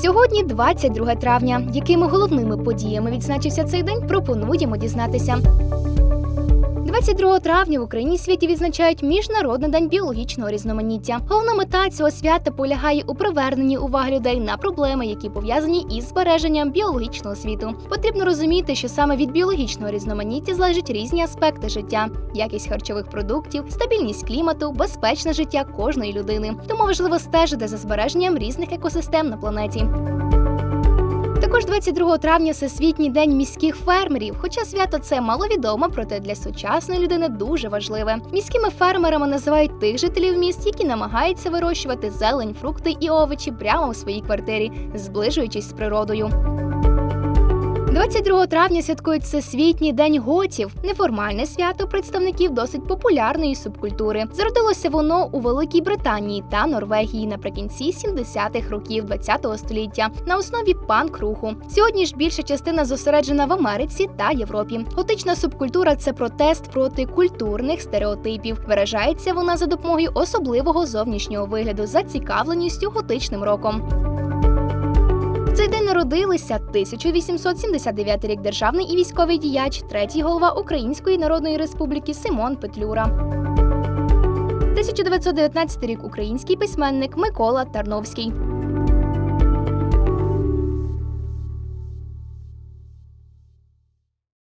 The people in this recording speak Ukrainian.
Сьогодні 22 травня. Якими головними подіями відзначився цей день, пропонуємо дізнатися. 22 травня в Україні світі відзначають Міжнародний день біологічного різноманіття. Головна мета цього свята полягає у приверненні уваги людей на проблеми, які пов'язані із збереженням біологічного світу. Потрібно розуміти, що саме від біологічного різноманіття залежать різні аспекти життя: якість харчових продуктів, стабільність клімату, безпечне життя кожної людини. Тому важливо стежити за збереженням різних екосистем на планеті. Також 22 травня Всесвітній день міських фермерів. Хоча свято це маловідомо, проте для сучасної людини дуже важливе. Міськими фермерами називають тих жителів міст, які намагаються вирощувати зелень, фрукти і овочі прямо у своїй квартирі, зближуючись з природою. 22 травня святкують Всесвітній день готів, неформальне свято представників досить популярної субкультури. Зародилося воно у Великій Британії та Норвегії наприкінці 70-х років ХХ століття на основі панк-руху. Сьогодні ж більша частина зосереджена в Америці та Європі. Готична субкультура це протест проти культурних стереотипів. Виражається вона за допомогою особливого зовнішнього вигляду, зацікавленістю готичним роком. Цей день народилися 1879 рік державний і військовий діяч, третій голова Української Народної Республіки Симон Петлюра. 1919 рік український письменник Микола Тарновський.